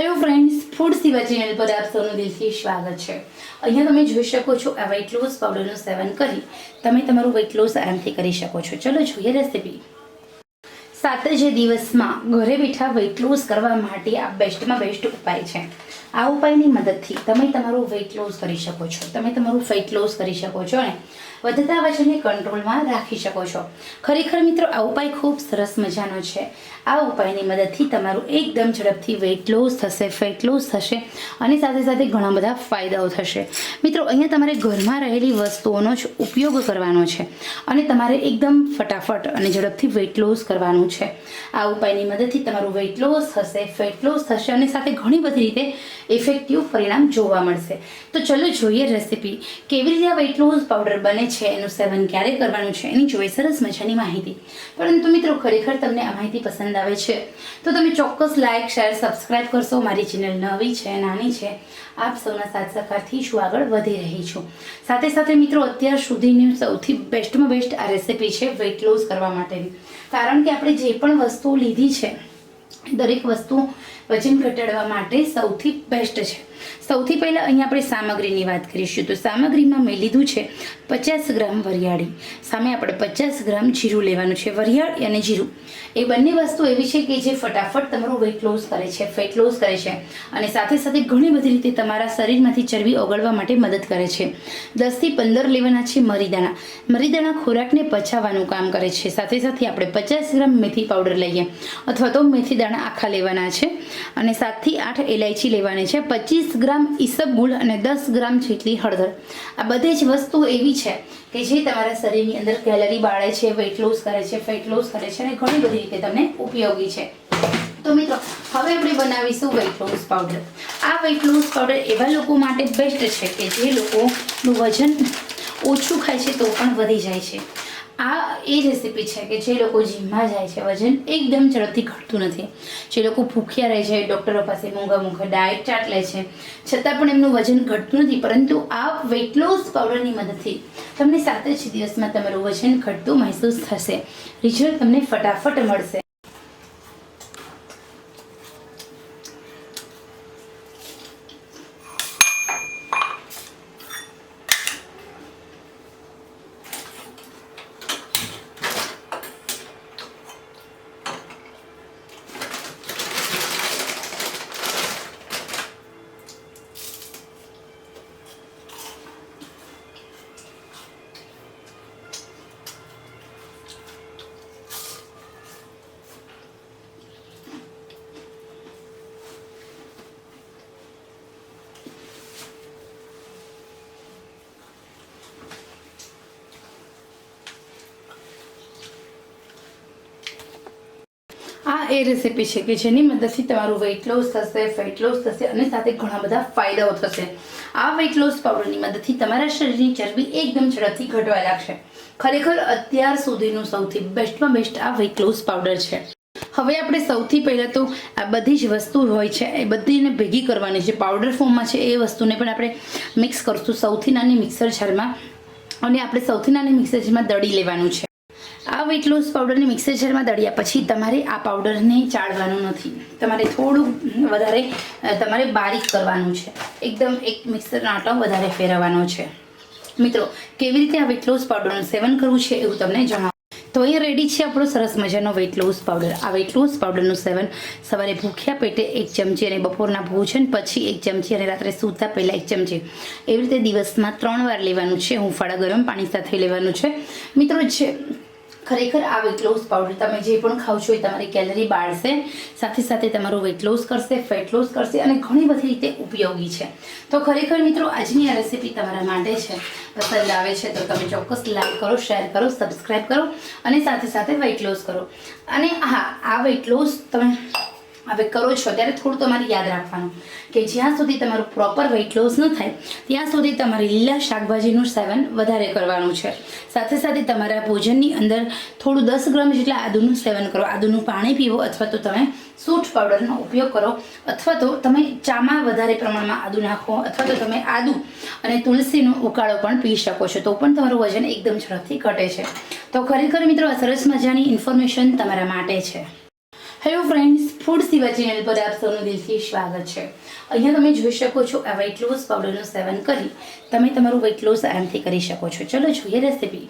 Hello friends food Shiva channel પર આપ સૌનું દિલથી સ્વાગત છે. અહીંયા તમે જોઈ શકો છો આ વેઇટ લોસ પાવડરનું સેવન કરી. તમે તમારું વેઇટ લોસ આરામથી કરી શકો છો. ચલો જોઈએ રેસીપી સાત જ દિવસમાં ઘરે બેઠા વેઇટ લોસ કરવા માટે આ બેસ્ટમાં બેસ્ટ ઉપાય છે. આ ઉપાયની મદદથી તમે તમારું વેઇટ લોસ કરી શકો છો. તમે તમારું ફેટ લોસ કરી શકો છો અને વધતા વજનને કંટ્રોલમાં રાખી શકો છો. ખરેખર મિત્રો, આ ઉપાય ખૂબ સરસ મજાનો છે. આ ઉપાયની મદદથી તમારું એકદમ ઝડપથી વેઇટ લોસ થશે ફેટ લોસ થશે અને સાથે સાથે ઘણા બધા ફાયદાઓ થશે. મિત્રો, અહીંયા તમારે ઘરમાં રહેલી વસ્તુઓનો જ ઉપયોગ કરવાનો છે અને તમારે એકદમ ફટાફટ અને ઝડપથી વેઇટ લોસ કરવાનું છે. આ ઉપાયની મદદથી તમારું વેઇટ લોસ થશે ફેટ લોસ થશે અને સાથે ઘણી બધી રીતે ઇફેક્ટિવ પરિણામ જોવા મળશે. તો ચલો જોઈએ રેસીપી કેવી રીતે આ વેઇટ લોસ પાવડર બને છે, એનું સેવન ક્યારે કરવાનું છે, એની જોઈએ સરસ મજાની માહિતી. પરંતુ મિત્રો, ખરેખર તમને આ માહિતી પસંદ આવે છે, તો તમે ચોક્કસ લાઇક શેર સબસ્ક્રાઇબ કરશો. મારી ચેનલ નવી છે, નાની છે, આપ સૌના સાથ સહકારથી શું આગળ વધી રહી છું. સાથે સાથે મિત્રો, અત્યાર સુધીની સૌથી બેસ્ટમાં બેસ્ટ આ રેસીપી છે વેઇટ લોસ કરવા માટેની. કારણ કે આપણે જે પણ વસ્તુઓ લીધી છે, દરેક વસ્તુ વજન ઘટાડવા માટે સૌથી બેસ્ટ છે. સૌથી પહેલાં અહીંયા આપણે સામગ્રીની વાત કરીશું. તો સામગ્રીમાં મેં લીધું છે પચાસ ગ્રામ વરિયાળી. સામે આપણે પચાસ ગ્રામ જીરું લેવાનું છે. વરિયાળી અને જીરું. એ બંને વસ્તુ એવી છે કે જે ફટાફટ તમારું વેટ લોસ કરે છે ફેટ લોસ કરે છે અને સાથે સાથે ઘણી બધી રીતે તમારા શરીરમાંથી ચરબી ઓગળવા માટે મદદ કરે છે. દસથી પંદર લેવાના છે મરીદાણા મરીદાણા ખોરાકને પચાવવાનું કામ કરે છે. સાથે સાથે આપણે પચાસ ગ્રામ મેથી પાવડર લઈએ અથવા તો મેથી દાણા આખા લેવાના છે. અને સાતથી આઠ એલાયચી લેવાની છે. પચીસ ગ્રામ ઈસબગુલ અને દસ ગ્રામ જેટલી હળદર. આ બધી જ વસ્તુ એવી છે કે જે તમારા શરીરની અંદર કેલરી બાળે છે વેઇટ લોસ કરે છે ફેટ લોસ કરે છે અને ઘણી બધી રીતે તમને ઉપયોગી છે. તો મિત્રો, હવે આપણે બનાવીશું વેઇટ લોસ પાવડર આ વેઇટ લોસ પાવડર એવા લોકો માટે બેસ્ટ છે કે જે લોકોનું વજન ઓછું ખાય છે તો પણ વધી જાય છે. આ એ રેસીપી છે કે જે લોકો જીમમાં જાય છે વજન એકદમ ઝડપથી ઘટતું નથી. જે લોકો ભૂખ્યા રહે છે, ડૉક્ટરો પાસે મોંઘા મોંઘા ડાયટ ચાર્ટ લે છે. છતાં પણ એમનું વજન ઘટતું નથી, પરંતુ આ વેઇટ લોસ પાવડરની મદદથી તમને સાત જ દિવસમાં તમારું વજન ઘટતું મહેસૂસ થશે. રિઝલ્ટ તમને ફટાફટ મળશે આ એ રેસીપી છે કે જેની મદદથી તમારું વેઇટ લોસ થશે ફેટ લોસ થશે અને સાથે ઘણા બધા ફાયદાઓ થશે. આ વેઇટ લોસ પાવડરની મદદથી તમારા શરીરની ચરબી એકદમ ઝડપથી ઘટવા લાગશે. ખરેખર અત્યાર સુધીનું સૌથી બેસ્ટમાં બેસ્ટ આ વેઇટ લોસ પાવડર છે. હવે આપણે સૌથી પહેલાં તો આ બધી જ વસ્તુ હોય છે, એ બધીને ભેગી કરવાની છે પાવડર ફોર્મમાં છે, એ વસ્તુને પણ આપણે મિક્સ કરશું. સૌથી નાની મિક્સર જારમાં અને આપણે સૌથી નાની મિક્સર જારમાં દળી લેવાનું છે. આ વેઇટ લોસ પાવડરને મિક્સર જારમાં દળ્યા પછી તમારે આ પાવડરને ચાળવાનું નથી. તમારે થોડું વધારે તમારે બારીક કરવાનું છે. એકદમ એક મિક્સરનો આટલો વધારે ફેરવવાનો છે. મિત્રો, કેવી રીતે આ વેઇટ લોસ પાવડરનું સેવન કરવું છે એવું તમને જણાવું. તો અહીંયા રેડી છે આપણો સરસ મજાનો વેઇટ લોસ પાવડર આ વેઇટ લોસ પાવડરનું સેવન સવારે ભૂખ્યા પેટે એક ચમચી અને બપોરના ભોજન પછી એક ચમચી અને રાત્રે સૂતા પહેલાં એક ચમચી. એવી રીતે દિવસમાં ત્રણ વાર લેવાનું છે. હુંફાળા ગરમ પાણી સાથે લેવાનું છે. મિત્રો, જે ખરેખર આ વેટ લોસ પાવડર તમે જે પણ ખાવ છો એ તમારી કેલરી બાળશે. સાથે સાથે તમારું વેઇટ લોસ કરશે ફેટ લોસ કરશે અને ઘણી બધી રીતે ઉપયોગી છે. તો ખરેખર મિત્રો, આજની આ રેસીપી તમારા માટે છે. પસંદ આવે છે તો તમે ચોક્કસ લાઈક કરો શેર કરો સબસ્ક્રાઈબ કરો અને સાથે સાથે વેઇટ લોસ કરો. અને હા, આ વેઇટ લોસ તમે હવે કરો છો, ત્યારે થોડું તમારે યાદ રાખવાનું કે જ્યાં સુધી તમારું પ્રોપર વેઇટ લોસ ન થાય, ત્યાં સુધી તમારે લીલા શાકભાજીનું સેવન વધારે કરવાનું છે. સાથે સાથે તમારા ભોજનની અંદર થોડું દસ ગ્રામ જેટલા આદુનું સેવન કરો. આદુનું પાણી પીવો અથવા તો તમે સૂટ પાવડરનો ઉપયોગ કરો અથવા તો તમે ચામાં વધારે પ્રમાણમાં આદુ નાખો અથવા તો તમે આદુ અને તુલસીનો ઉકાળો પણ પી શકો છો. તો પણ તમારું વજન એકદમ ઝડપથી ઘટે છે. તો ખરેખર મિત્રો સરસ મજાની ઇન્ફોર્મેશન તમારા માટે છે. Hello friends food Shiva channel પર આપ સૌનું દિલથી સ્વાગત છે. અહીંયા તમે જોઈ શકો છો આ વેઇટ લોસ પાવડરનું સેવન કરી. તમે તમારું વેઇટ લોસ આરામથી કરી શકો છો. ચલો જોઈએ રેસીપી